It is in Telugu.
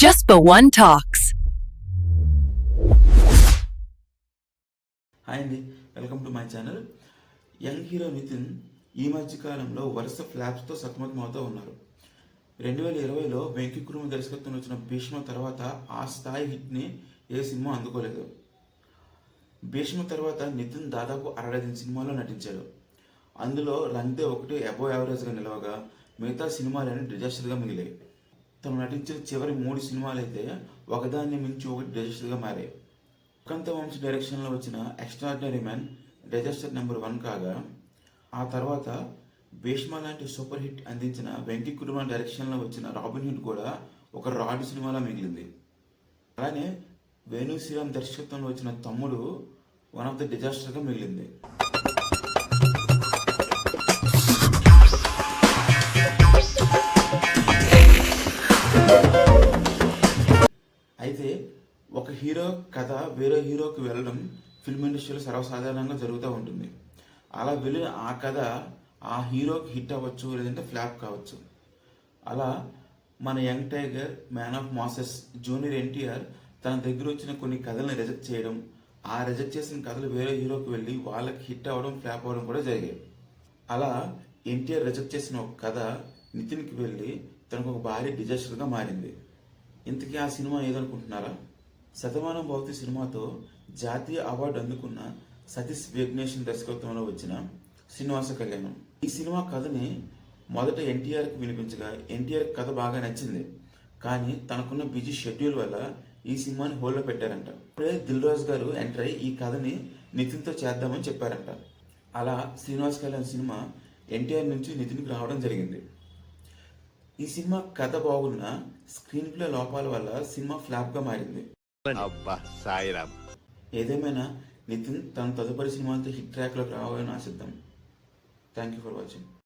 Just for one talks. Hi అండి welcome to my channel young hero Nithin ఈ మధ్య కాలంలో వరుస ఫ్లాప్స్తో సతమతమవుతూ ఉన్నారు. రెండు వేల ఇరవైలో వెంకీ కుటుంబ దర్శకత్వంలో వచ్చిన భీష్మ తర్వాత ఆ స్థాయి హిట్ని ఏ సినిమా అందుకోలేదు. భీష్మ తర్వాత నితిన్ దాదాపు అరడైదు సినిమాల్లో నటించాడు. అందులో రంగ్దే ఒకటి అబో యావరేజ్గా నిలవగా మిగతా సినిమాలన్నీ డిజాస్టర్గా మిగిలాయి. తను నటించిన చివరి మూడు సినిమాలు అయితే ఒకదాన్ని మించి ఒకటి డిజాస్టర్గా మారాయి. కంత వంశ డైరెక్షన్లో వచ్చిన extraordinary man disaster number one కాగా ఆ తర్వాత భీష్మ లాంటి సూపర్ హిట్ అందించిన వెంకీ కుటుంబ డైరెక్షన్లో వచ్చిన రాబిన్ హిట్ కూడా ఒక రాడ్ సినిమాలా మిగిలింది. అలానే వేణు శ్రీరామ్ దర్శకత్వంలో వచ్చిన తమ్ముడు వన్ ఆఫ్ ద డిజాస్టర్గా మిగిలింది. ఒక హీరో కథ వేరే హీరోకి వెళ్ళడం ఫిల్మ్ ఇండస్ట్రీలో సర్వసాధారణంగా జరుగుతూ ఉంటుంది. అలా వెళ్ళిన ఆ కథ ఆ హీరోకి హిట్ అవ్వచ్చు లేదంటే ఫ్లాప్ కావచ్చు. అలా మన young tiger man of masses junior NTR తన దగ్గర వచ్చిన కొన్ని కథలను రిజెక్ట్ చేయడం ఆ రిజెక్ట్ చేసిన కథలు వేరే హీరోకి వెళ్ళి వాళ్ళకి హిట్ అవ్వడం ఫ్లాప్ అవ్వడం కూడా జరిగాయి. అలా ఎన్టీఆర్ రిజెక్ట్ చేసిన ఒక కథ నితిన్కి వెళ్ళి తనకు ఒక భారీ డిజాస్టర్గా మారింది. ఇంతకీ ఆ సినిమా ఏదనుకుంటున్నారా? శతమానం భౌతి సినిమాతో జాతీయ అవార్డు అందుకున్న సతీష్ విఘ్నేషన్ దర్శకత్వంలో వచ్చిన శ్రీనివాస కళ్యాణం. ఈ సినిమా కథని మొదట ఎన్టీఆర్కి వినిపించగా ఎన్టీఆర్ కథ బాగా నచ్చింది. కానీ తనకున్న బిజీ షెడ్యూల్ వల్ల ఈ సినిమాని హోల్లో పెట్టారంట. ఇప్పుడే దిల్ రాజు గారు ఎంటర్ అయ్యి ఈ కథని నితిన్తో చేద్దామని చెప్పారంట. అలా శ్రీనివాస్ కళ్యాణ్ సినిమా ఎన్టీఆర్ నుంచి నితిన్కి రావడం జరిగింది. ఈ సినిమా కథ బాగున్నా స్క్రీన్ ప్లే లోపాల వల్ల సినిమా ఫ్లాప్గా మారింది. అబ్బా సాయిరామ్. ఏదేమైనా నితిన్ తన తదుపరి సినిమాతో హిట్ ట్రాక్లోకి రావాలని ఆశిద్దాం థ్యాంక్ యూ ఫర్ వాచింగ్